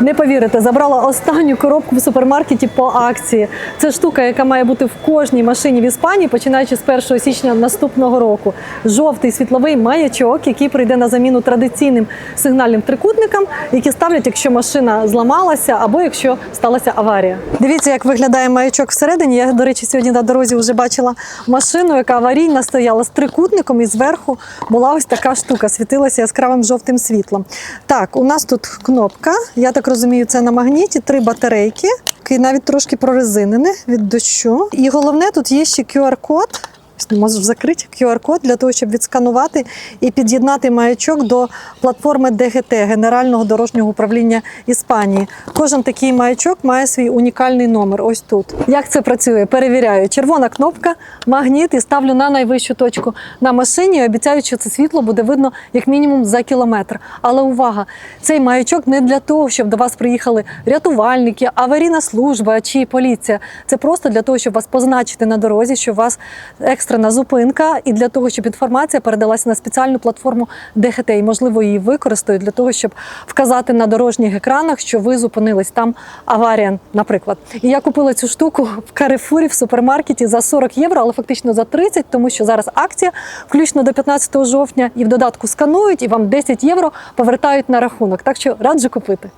Не повірите, забрала останню коробку в супермаркеті по акції. Це штука, яка має бути в кожній машині в Іспанії, починаючи з 1 січня наступного року. Жовтий світловий маячок, який прийде на заміну традиційним сигнальним трикутникам, які ставлять, якщо машина зламалася або якщо сталася аварія. Дивіться, як виглядає маячок всередині. Я, до речі, сьогодні на дорозі вже бачила машину, яка аварійна стояла з трикутником, і зверху була ось така штука, світилася яскравим жовтим світлом. Так, у нас тут кнопка. Я так розумію, це на магніті, три батарейки, які навіть трошки прорезинені від дощу. І головне, тут є ще QR-код. Можеш закрити QR-код для того, щоб відсканувати і під'єднати маячок до платформи ДГТ Генерального дорожнього управління Іспанії. Кожен такий маячок має свій унікальний номер. Ось тут. Як це працює? Перевіряю. Червона кнопка, магніт і ставлю на найвищу точку на машині. Обіцяю, що це світло буде видно як мінімум за кілометр. Але увага! Цей маячок не для того, щоб до вас приїхали рятувальники, аварійна служба чи поліція. Це просто для того, щоб вас позначити на дорозі, що вас екстрена зупинка, і для того, щоб інформація передалася на спеціальну платформу ДГТ, і можливо її використають для того, щоб вказати на дорожніх екранах, що ви зупинились там аварія, наприклад. І я купила цю штуку в Карифурі в супермаркеті за 40 євро, але фактично за 30, тому що зараз акція, включно до 15 жовтня, і в додатку сканують, і вам 10 євро повертають на рахунок. Так що раджу купити.